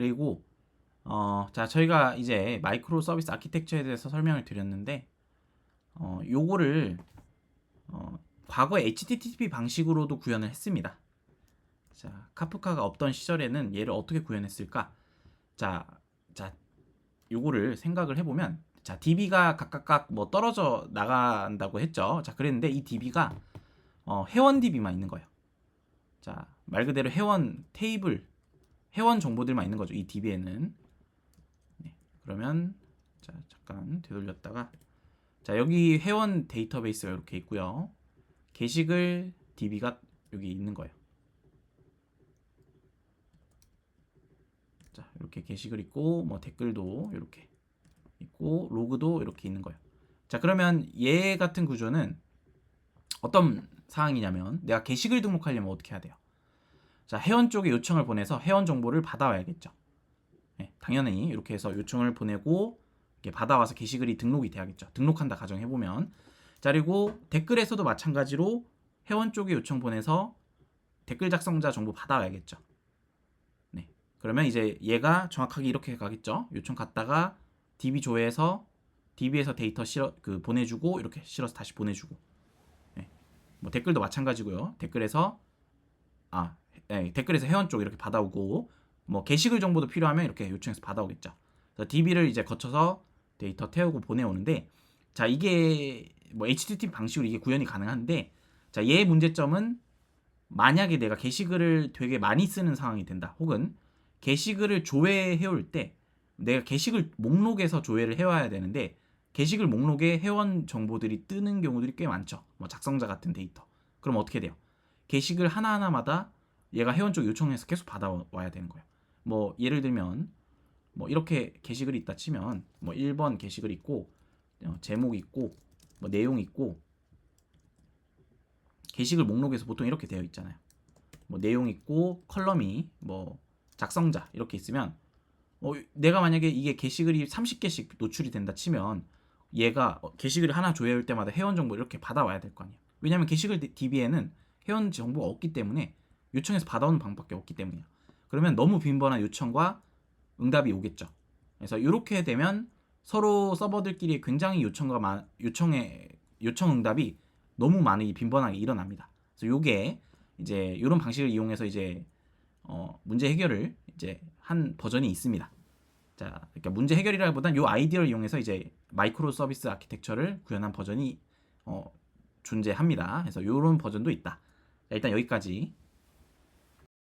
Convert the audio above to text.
그리고 어, 자 저희가 이제 마이크로 서비스 아키텍처에 대해서 설명을 드렸는데 어, 요거를 어, 과거 HTTP 방식으로도 구현을 했습니다. 자 카프카가 없던 시절에는 얘를 어떻게 구현했을까? 자, 자 요거를 생각을 해보면 자 DB가 각각각 뭐 떨어져 나간다고 했죠. 자 그랬는데 이 DB가 어, 회원 DB만 있는 거예요. 자 말 그대로 회원 테이블 회원 정보들만 있는 거죠. 이 DB에는 네, 그러면 자 잠깐 되돌렸다가 자 여기 회원 데이터베이스가 이렇게 있고요. 게시글 DB가 여기 있는 거예요. 자 이렇게 게시글 있고 뭐 댓글도 이렇게 있고 로그도 이렇게 있는 거예요. 자 그러면 얘 같은 구조는 어떤 상황이냐면 내가 게시글 등록하려면 어떻게 해야 돼요? 자 회원 쪽에 요청을 보내서 회원 정보를 받아와야겠죠. 네, 당연히 이렇게 해서 요청을 보내고 받아와서 게시글이 등록이 돼야겠죠. 등록한다 가정해 보면 자 그리고 댓글에서도 마찬가지로 회원 쪽에 요청 보내서 댓글 작성자 정보 받아와야겠죠. 네, 그러면 이제 얘가 정확하게 이렇게 가겠죠. 요청 갔다가 DB 조회해서 DB에서 데이터 실어 그 보내주고 이렇게 실어서 다시 보내주고 네. 뭐 댓글도 마찬가지고요. 댓글에서 아 네, 댓글에서 회원 쪽 이렇게 받아오고 뭐 게시글 정보도 필요하면 이렇게 요청해서 받아오겠죠. 그래서 DB를 이제 거쳐서 데이터 태우고 보내오는데 자 이게 뭐 HTTP 방식으로 이게 구현이 가능한데 자 얘의 문제점은 만약에 내가 게시글을 되게 많이 쓰는 상황이 된다. 혹은 게시글을 조회해올 때 내가 게시글 목록에서 조회를 해와야 되는데 게시글 목록에 회원 정보들이 뜨는 경우들이 꽤 많죠. 뭐 작성자 같은 데이터. 그럼 어떻게 돼요? 게시글 하나하나마다 얘가 회원 쪽 요청해서 계속 받아와야 되는 거예요. 뭐 예를 들면 뭐 이렇게 게시글이 있다 치면 뭐 1번 게시글 있고 어, 제목 있고 뭐 내용 있고 게시글 목록에서 보통 이렇게 되어 있잖아요. 뭐 내용 있고 컬럼이 뭐 작성자 이렇게 있으면 어, 내가 만약에 이게 게시글이 30개씩 노출이 된다 치면 얘가 어, 게시글 하나 조회할 때마다 회원 정보 이렇게 받아와야 될 거 아니에요. 왜냐하면 게시글 DB에는 회원 정보가 없기 때문에 요청해서 받아오는 방법밖에 없기 때문이에요. 그러면 너무 빈번한 요청과 응답이 오겠죠. 그래서 이렇게 되면 서로 서버들끼리 굉장히 요청과 마, 요청의 요청 응답이 너무 많이 빈번하게 일어납니다. 그래서 요게 이제 이런 방식을 이용해서 이제 어, 문제 해결을 이제 한 버전이 있습니다. 자, 그러니까 문제 해결이라기보단 요 아이디어를 이용해서 이제 마이크로 서비스 아키텍처를 구현한 버전이 어, 존재합니다. 그래서 요런 버전도 있다. 자, 일단 여기까지